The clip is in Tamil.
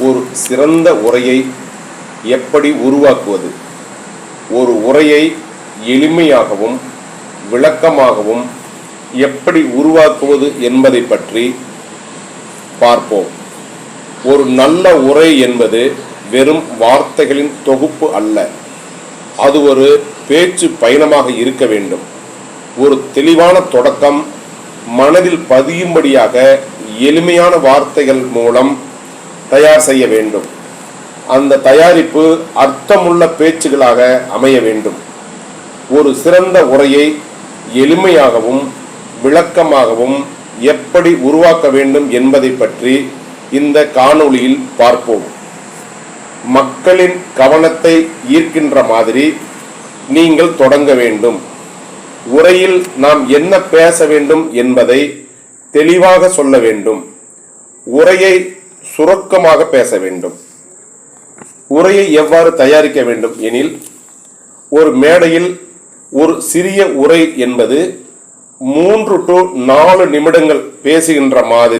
ஒரு சிறந்த உரையை எப்படி உருவாக்குவது? ஒரு உரையை எளிமையாகவும் விளக்கமாகவும் எப்படி உருவாக்குவது என்பதை பற்றி பார்ப்போம். ஒரு நல்ல உரை என்பது வெறும் வார்த்தைகளின் தொகுப்பு அல்ல. அது ஒரு பேச்சு பயணமாக இருக்க வேண்டும். ஒரு தெளிவான தொடக்கம் மனதில் பதியும்படியாக எளிமையான வார்த்தைகள் மூலம் தயார் செய்ய வேண்டும். அந்த தயாரிப்பு அர்த்தமுள்ள பேச்சுகளாக அமைய வேண்டும். ஒரு சிறந்த உரையை எளிமையாகவும் விளக்கமாகவும் எப்படி உருவாக்க வேண்டும் என்பதை பற்றி இந்த காணொளியில் பார்ப்போம். மக்களின் கவனத்தை ஈர்க்கின்ற மாதிரி நீங்கள் தொடங்க வேண்டும். உரையில் நாம் என்ன பேச வேண்டும் என்பதை தெளிவாக சொல்ல வேண்டும். உரையை சுருக்கமாக பேச வேண்டும். உரையை எவ்வாறு தயாரிக்க வேண்டும் எனில் ஒரு மேடையில் ஒரு சிறிய உரை என்பது மூன்று டு நாலு நிமிடங்கள் பேசுகின்ற மாதிரி